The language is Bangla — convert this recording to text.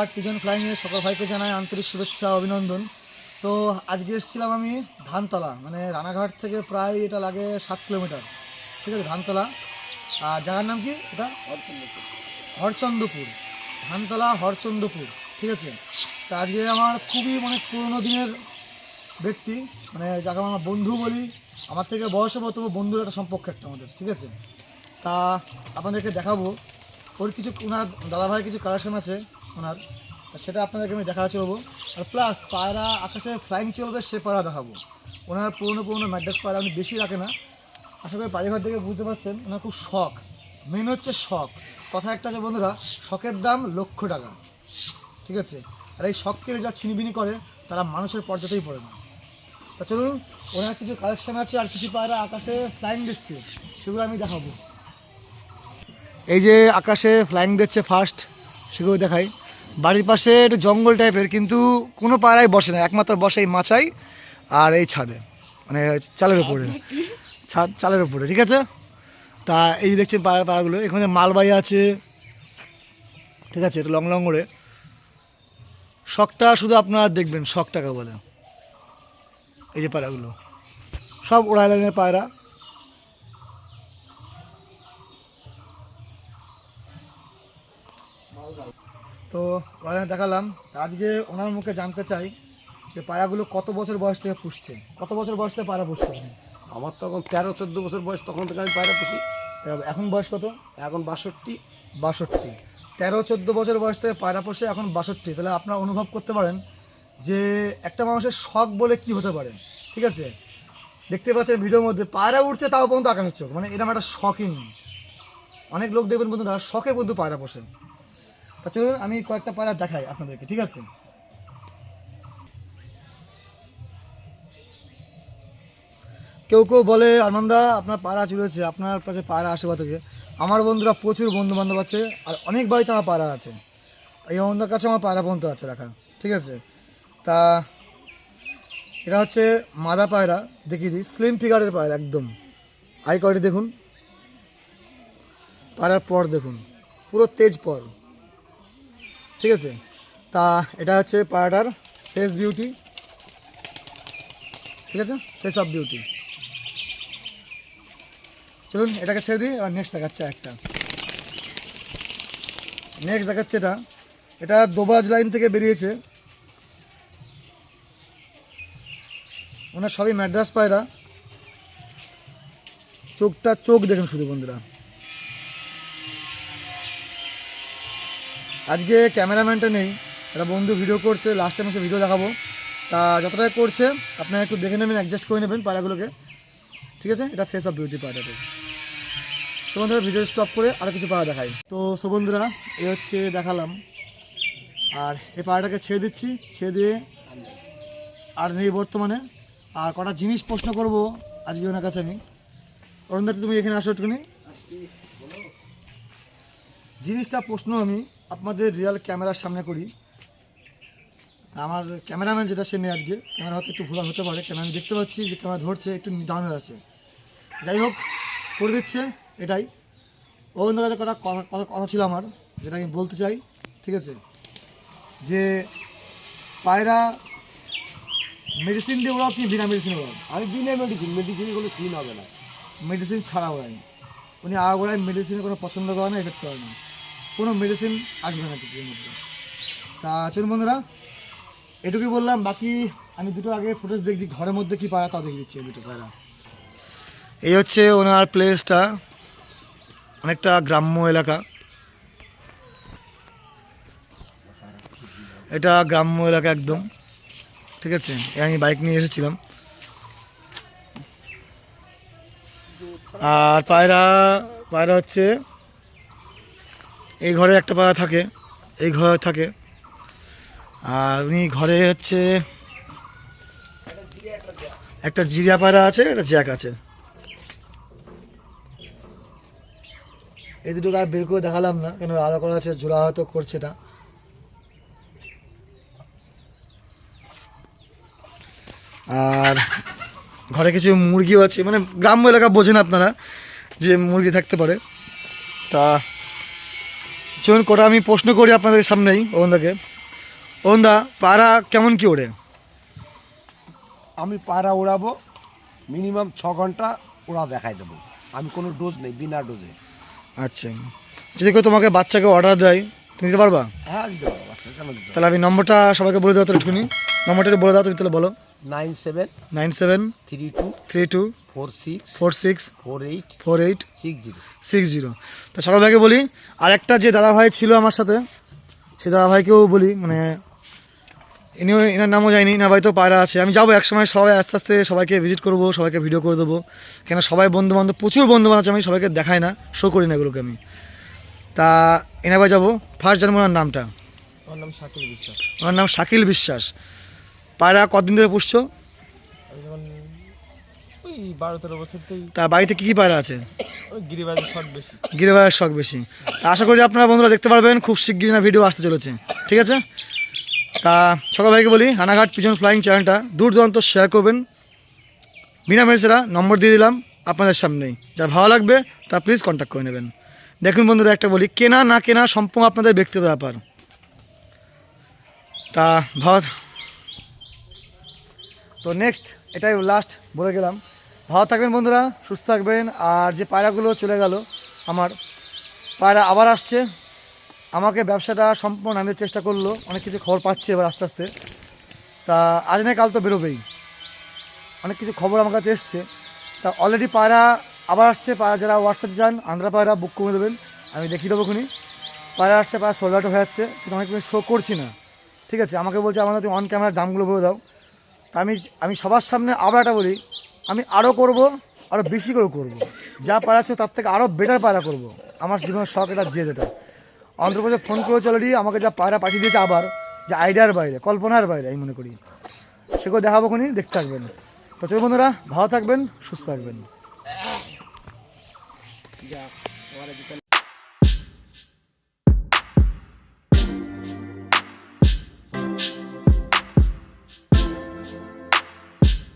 রানাঘাট পিজন ফ্লাইংয়ে সকল ভাইকে জানাই আন্তরিক শুভেচ্ছা, অভিনন্দন। তো আজকে এসেছিলাম আমি ধানতলা মানে রানাঘাট থেকে প্রায় এটা লাগে সাত কিলোমিটার। ঠিক আছে, ধানতলা। আর জায়গার নাম কি এটা? হরচন্দ্রপুর ধানতলা হরচন্দ্রপুর ঠিক আছে? তা আজকে আমার খুবই মানে পুরোনো দিনের ব্যক্তি মানে যাকে আমার বন্ধু বলি, আমার থেকে বয়সে হব তবু বন্ধুর একটা সম্পর্ক একটা আমাদের, ঠিক আছে? তা আপনাদেরকে দেখাবো। ওর কিছু, ওনার দাদাভাই কিছু কালেকশন আছে। ওনার। সেটা আপনাদেরকে আমি দেখা চলবো। আর প্লাস পায়রা আকাশে ফ্লাইং চলবে, সে পায়রা দেখাবো। ওনার পুরনো পুরনো ম্যাড্রাস পায়রা উনি বেশি রাখে না। আশা করি বাড়িঘর থেকে বুঝতে পারছেন, ওনার খুব শখ। মেন হচ্ছে শখ। কথা একটা আছে বন্ধুরা, শখের দাম লক্ষ টাকা। ঠিক আছে? আর এই শখকে যা ছিনিবিনি করে, তারা মানুষের পর্যাতেই পড়ে না। তা চলুন, ওনার কিছু কালেকশান আছে আর কিছু পায়রা আকাশে ফ্লাইং দিচ্ছে, সেগুলো আমি দেখাবো। এই যে আকাশে ফ্লাইং দিচ্ছে ফার্স্ট সেগুলো দেখাই। বাড়ির পাশে একটু জঙ্গল টাইপের কিন্তু কোনো পায়রাই বসে না একমাত্র বসে এই মাচাই আর এই ছাদে মানে চালের উপরে। ছাদ চালের উপরে ঠিক আছে? তা এই দেখছেন পায়রা পাড়াগুলো এখানে মালবাই আছে ঠিক আছে এটা লং লং করে। শখটা শুধু আপনারা দেখবেন শখটাকে বলে? এই যে পায়রাগুলো সব ওড়াই লাইনের পায়রা। তো ওখানে দেখালাম। আজকে ওনার মুখে জানতে চাই যে পায়রাগুলো কত বছর বয়স থেকে পুষছে? কত বছর বয়স থেকে পায়রা পুষছে? আমার তখন তেরো চোদ্দ বছর বয়স তখন থেকে আমি পায়রা পুষি। এখন বয়স কত? এখন বাষট্টি। বাষট্টি। তেরো চোদ্দ বছর বয়স থেকে পায়রা পোষে এখন বাষট্টি। তাহলে আপনারা অনুভব করতে পারেন যে একটা মানুষের শখ বলে কি হতে পারে ঠিক আছে? দেখতে পাচ্ছেন ভিডিওর মধ্যে পায়রা উঠছে তাও পর্যন্ত আকাশের চোখ। মানে এরকম একটা শখিন অনেক লোক দেখবেন বন্ধুরা শখে বন্ধু পায়রা পোষে। তা চলুন, আমি কয়েকটা পায়রা দেখাই আপনাদেরকে, ঠিক আছে? কেউ কেউ বলে, আনন্দা, আপনার পায়রা চলেছে আপনার কাছে পায়রা আসে থেকে? আমার বন্ধুরা প্রচুর বন্ধু বান্ধব আছে, আর অনেক বাড়িতে আমার পায়রা আছে। এই বন্ধুর কাছে আমার পায়রা পর্যন্ত আছে রাখা, ঠিক আছে? তা, এটা হচ্ছে মাদা পায়রা, দেখিয়ে দিই স্লিম ফিগারের পায়রা, একদম। আই কোয়ালিটি দেখুন, পায়রার পর দেখুন, পুরো তেজ পর। ঠিক আছে? তা এটা হচ্ছে পায়রাটার ফেস বিউটি ঠিক আছে? ফেস অফ বিউটি চলুন, এটাকে ছেড়ে দিই আর নেক্সট দেখাচ্ছে একটা। নেক্সট দেখাচ্ছে এটা। এটা দোবাজ লাইন থেকে বেরিয়েছে। ওনার সবই ম্যাড্রাস পায়রা। চোখটা চোখ দেখুন শুধু বন্ধুরা। আজকে ক্যামেরাম্যানটা নেই, একটা বন্ধু ভিডিও করছে লাস্ট টাইম এসে ভিডিও দেখাবো। তা যতটা করছে, আপনারা একটু দেখে নেবেন অ্যাডজাস্ট করে নেবেন পায়রাগুলোকে। ঠিক আছে? এটা ফেস অফ বিউটি পায়রাতে তো বন্ধুরা ভিডিও স্টপ করে আরও কিছু পায়রা দেখাই। তো সো বন্ধুরা, এ হচ্ছে দেখালাম। আর এই পায়রাটাকে ছেড়ে দিচ্ছি, ছেড়ে দিয়ে আর নেই বর্তমানে। আর কটা জিনিস প্রশ্ন করব আজকে ওনার কাছে আমি। অরুণদা, তুমি এখানে আসো একটুখানি। জিনিসটা প্রশ্ন আমি আপনাদের রিয়াল ক্যামেরার সামনে করি। আমার ক্যামেরাম্যান যেটা সে নেই আজকে। ক্যামেরা হয়তো একটু ভুল হতে পারে। কেন আমি দেখতে পাচ্ছি যে ক্যামেরা ধরছে একটু ডাউন হয়ে আছে। যাই হোক করে দিচ্ছে এটাই। অন্য কাছে কটা কথা কথা কথা ছিল আমার যেটা আমি বলতে চাই ঠিক আছে? যে পায়রা মেডিসিন দিয়ে ওরাও কি বিনা মেডিসিন ওরাও আমি বিনা মেডিসিন মেডিসিন কোনো চিন হবে না। মেডিসিন ছাড়া ওরাই উনি আগাগোড়ায় মেডিসিনে কোনো পছন্দ করে না এফেক্ট করে না। কোনো মেডিসিন আসবে না কিছুর মধ্যে। তা চলুন বন্ধুরা, এটুকুই বললাম, বাকি আমি দুটো আগে ফুটেজ দেখছি, ঘরের মধ্যে কি পায়রা তাও দেখিয়ে দিচ্ছি এই দুটো পায়রা। এই হচ্ছে ওনার প্লেসটা অনেকটা গ্রাম্য এলাকা। এটা গ্রাম্য এলাকা একদম, ঠিক আছে? আমি বাইক নিয়ে এসেছিলাম। আর পায়রা পায়রা হচ্ছে এই ঘরে একটা পায়রা থাকে, এই ঘরে থাকে। আর উনি ঘরে হচ্ছে একটা জিরা পায়রা আছে, একটা জ্যাক আছে। এই দুটোকে আর বের করে দেখালাম না, কেন আলাদা করা আছে জোড়া হয়তো করছে এটা। আর ঘরে কিছু মুরগিও আছে মানে গ্রাম্য এলাকা বোঝেন আপনারা যে মুরগি থাকতে পারে। তা চলুন কটা আমি প্রশ্ন করি আপনাদের সামনেই ওখান ওনদা পায়রা কেমন কি ওড়ে? আমি পায়রা ওড়াবো মিনিমাম ছ ঘণ্টা ওরা দেখাই দেবো। আমি কোনো ডোজ নেই বিনা ডোজে। আচ্ছা। যদি কেউ তোমাকে বাচ্চাকে অর্ডার দেয় তুমি দিতে পারবা? হ্যাঁ দিতে পারব বাচ্চা কেন দিতে তাহলে আমি নম্বরটা সবাইকে বলে দেওয়া তো একটুখানি। নম্বরটা একটু বলে দাও তুমি তাহলে বলো। Nine seven nine seven three two three two four six four six four eight four eight six zero. Six zero. তা সকল ভাইকে বলি আর একটা যে দাদা ভাই ছিল আমার সাথে সে দাদা ভাইকেও বলি মানে ইনিও এনার নামও যায়নি এনার বাড়িতেও পায়রা আছে। আমি যাব একসময় সবাই আস্তে আস্তে সবাইকে ভিজিট করব সবাইকে ভিডিও করে দেবো। কেন সবাই বন্ধু বান্ধব প্রচুর বন্ধু বান্ধব আছে আমি সবাইকে দেখাই না শো করি না এগুলোকে আমি। তা এনার বাড়ি যাব। ফার্স্ট জানব ওনার নামটা? আমার নাম শাকিল বিশ্বাস। ওনার নাম শাকিল বিশ্বাস। পায়রা কতদিন ধরে পুষছো? ওই বারো তেরো বছর থেকেই। তার বাড়িতে কী কী পায়রা আছে? ওই গিরিবাজের শখ বেশি। গিরিবাইয়ের শখ বেশি। তা আশা করি আপনারা বন্ধুরা দেখতে পারবেন খুব শিগগিরই না ভিডিও আসতে চলেছে। ঠিক আছে? তা সকাল ভাইকে বলি হানাঘাট পিছন ফ্লাইং চ্যানেলটা দূর দূরান্ত শেয়ার করবেন। বিনা নম্বর দিয়ে দিলাম আপনাদের সামনেই যার ভালো লাগবে তা প্লিজ কন্ট্যাক্ট করে নেবেন। দেখুন বন্ধুরা একটা বলি কেনা না কেনা সম্পূর্ণ আপনাদের ব্যক্তিগত ব্যাপার। তা ভালো তো নেক্সট এটাই লাস্ট বলে গেলাম। ভালো থাকবেন বন্ধুরা, সুস্থ থাকবেন। আর যে পায়রাগুলো চলে গেল, আমার পায়রা আবার আসছে। আমাকে ব্যবসাটা সম্পূর্ণ আনতে চেষ্টা করল, অনেক কিছু খবর পাচ্ছি এবার আস্তে আস্তে। তা আজ নয়, কাল তো বেরোবেই। অনেক কিছু খবর আমার কাছে এসছে। তা অলরেডি পায়রা আবার আসছে। পায়রা যারা হোয়াটসঅ্যাপ যান আন্ধ্রা পায়রা বুক করে দেবেন। আমি দেখিয়ে দেবো খুনি পায়রা আসছে, পায়রা সোল্ড আউট হয়ে যাচ্ছে। কিন্তু অনেক শো করছি না। ঠিক আছে, আমাকে বলছে আমাদের অন ক্যামেরার দামগুলো বলে দাও। আমি আমি সবার সামনে আবার একটা বলি, আমি আরও করব আরও বেশি করে করব। যা পারাচ্ছে তার থেকে আরও বেটার পায়রা করব। আমার জীবনের শখ এটা যে যেটা। অন্ধ্রপ্রদেশ ফোন করেছে অলরেডি আমাকে যা পায়রা পাঠিয়ে দিয়েছে আবার, যে আইডিয়ার বাইরে, কল্পনার বাইরে, আমি মনে করি। সেগুলো দেখাবো খুনি দেখতে থাকবেন। তো চলো বন্ধুরা, ভালো থাকবেন, সুস্থ থাকবেন।